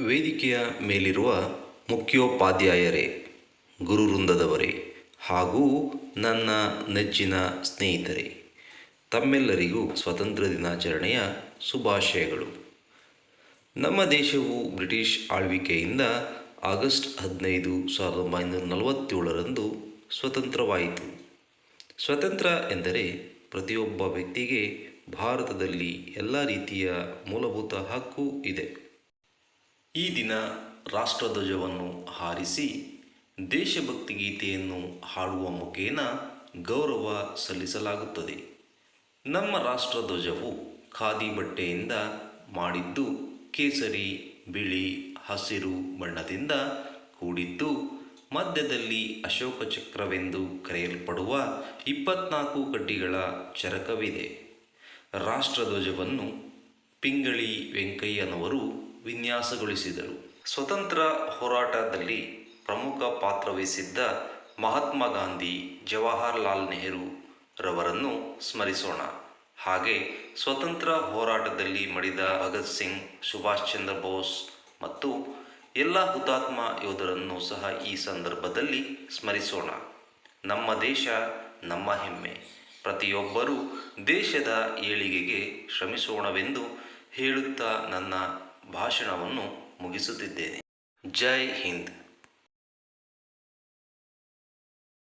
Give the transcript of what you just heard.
ವೇದಿಕೆಯ ಮೇಲಿರುವ ಮುಖ್ಯೋಪಾಧ್ಯಾಯರೇ, ಗುರುವೃಂದದವರೇ ಹಾಗೂ ನನ್ನ ನೆಚ್ಚಿನ ಸ್ನೇಹಿತರೇ, ತಮ್ಮೆಲ್ಲರಿಗೂ ಸ್ವಾತಂತ್ರ್ಯ ದಿನಾಚರಣೆಯ ಶುಭಾಶಯಗಳು. ನಮ್ಮ ದೇಶವು ಬ್ರಿಟಿಷ್ ಆಳ್ವಿಕೆಯಿಂದ ಆಗಸ್ಟ್ ಹದಿನೈದು ಸಾವಿರದ ಒಂಬೈನೂರ ನಲವತ್ತೇಳರಂದು ಸ್ವತಂತ್ರವಾಯಿತು. ಸ್ವತಂತ್ರ ಎಂದರೆ ಪ್ರತಿಯೊಬ್ಬ ವ್ಯಕ್ತಿಗೆ ಭಾರತದಲ್ಲಿ ಎಲ್ಲ ರೀತಿಯ ಮೂಲಭೂತ ಹಕ್ಕು ಇದೆ. ಈ ದಿನ ರಾಷ್ಟ್ರಧ್ವಜವನ್ನು ಹಾರಿಸಿ ದೇಶಭಕ್ತಿ ಗೀತೆಯನ್ನು ಹಾಡುವ ಮುಖೇನ ಗೌರವ ಸಲ್ಲಿಸಲಾಗುತ್ತದೆ. ನಮ್ಮ ರಾಷ್ಟ್ರಧ್ವಜವು ಖಾದಿ ಬಟ್ಟೆಯಿಂದ ಮಾಡಿದ್ದು ಕೇಸರಿ, ಬಿಳಿ, ಹಸಿರು ಬಣ್ಣದಿಂದ ಕೂಡಿದ್ದು, ಮಧ್ಯದಲ್ಲಿ ಅಶೋಕ ಚಕ್ರವೆಂದು ಕರೆಯಲ್ಪಡುವ ಇಪ್ಪತ್ನಾಲ್ಕು ಕಡ್ಡಿಗಳ ಚರಕವಿದೆ. ರಾಷ್ಟ್ರಧ್ವಜವನ್ನು ಪಿಂಗಳಿ ವೆಂಕಯ್ಯನವರು ವಿನ್ಯಾಸಗೊಳಿಸಿದರು. ಸ್ವತಂತ್ರ ಹೋರಾಟದಲ್ಲಿ ಪ್ರಮುಖ ಪಾತ್ರವಹಿಸಿದ್ದ ಮಹಾತ್ಮ ಗಾಂಧಿ ಜವಾಹರ್ಲಾಲ್ ನೆಹರು ರವರನ್ನು ಸ್ಮರಿಸೋಣ. ಹಾಗೆ ಸ್ವತಂತ್ರ ಹೋರಾಟದಲ್ಲಿ ಮಡಿದ ಭಗತ್ ಸಿಂಗ್, ಸುಭಾಷ್ ಚಂದ್ರ ಬೋಸ್ ಮತ್ತು ಎಲ್ಲ ಹುತಾತ್ಮ ಯೋಧರನ್ನು ಸಹ ಈ ಸಂದರ್ಭದಲ್ಲಿ ಸ್ಮರಿಸೋಣ. ನಮ್ಮ ದೇಶ, ನಮ್ಮ ಹೆಮ್ಮೆ. ಪ್ರತಿಯೊಬ್ಬರೂ ದೇಶದ ಏಳಿಗೆಗೆ ಶ್ರಮಿಸೋಣವೆಂದು ಹೇಳುತ್ತಾ ನನ್ನ ಭಾಷಣವನ್ನು ಮುಗಿಸುತ್ತಿದ್ದೇನೆ. ಜೈ ಹಿಂದ್.